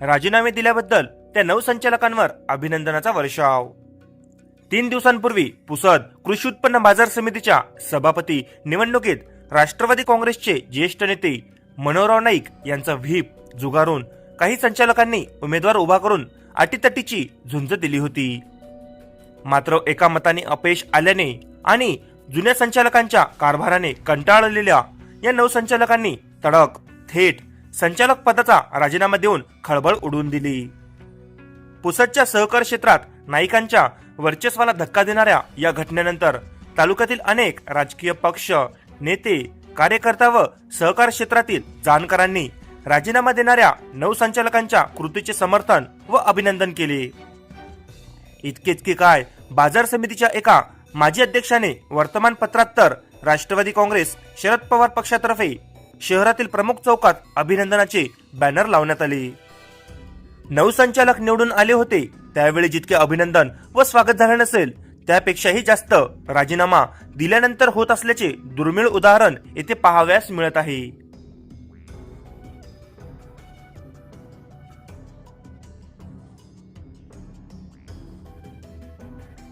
राजीनामे दिल्याबद्दल त्या नऊ संचालकांवर अभिनंदनाचा वर्षाव. तीन दिवसांपूर्वी पुसद कृषी उत्पन्न बाजार समितीच्या सभापती निवडणुकीत राष्ट्रवादी काँग्रेसचे ज्येष्ठ नेते मनोहरराव नाईक यांचा व्हीप जुगारून काही संचालकांनी उमेदवार उभा करून अटीतटीची झुंज दिली होती. मात्र एका मताने अपयश आल्याने आणि जुन्या संचालकांच्या कारभाराने कंटाळलेल्या या नऊ संचालकांनी तडक थेट संचालक पदाचा राजीनामा देऊन खळबळ उडवून दिली. पुसदच्या सहकार क्षेत्रात नाईकांच्या वर्चस्वाला धक्का देणाऱ्या या घटनेनंतर तालुक्यातील अनेक राजकीय पक्ष नेते कार्यकर्ता व सहकार क्षेत्रातील जाणकारांनी राजीनामा देणाऱ्या नऊ संचालकांच्या कृतीचे समर्थन व अभिनंदन केले. इतकेच की काय बाजार समितीच्या एका माजी अध्यक्षाने वर्तमानपत्रात तर राष्ट्रवादी काँग्रेस शरद पवार पक्षातर्फे शहरातील प्रमुख चौकात अभिनंदनाचे बॅनर लावण्यात आले. नऊ संचालक निवडून आले होते. त्यावेळी जितके अभिनंदन व स्वागत झाले नसेल त्यापेक्षाही जास्त राजीनामा दिल्यानंतर होत असल्याचे दुर्मिळ उदाहरण येथे पाहाव्यास मिळत आहे.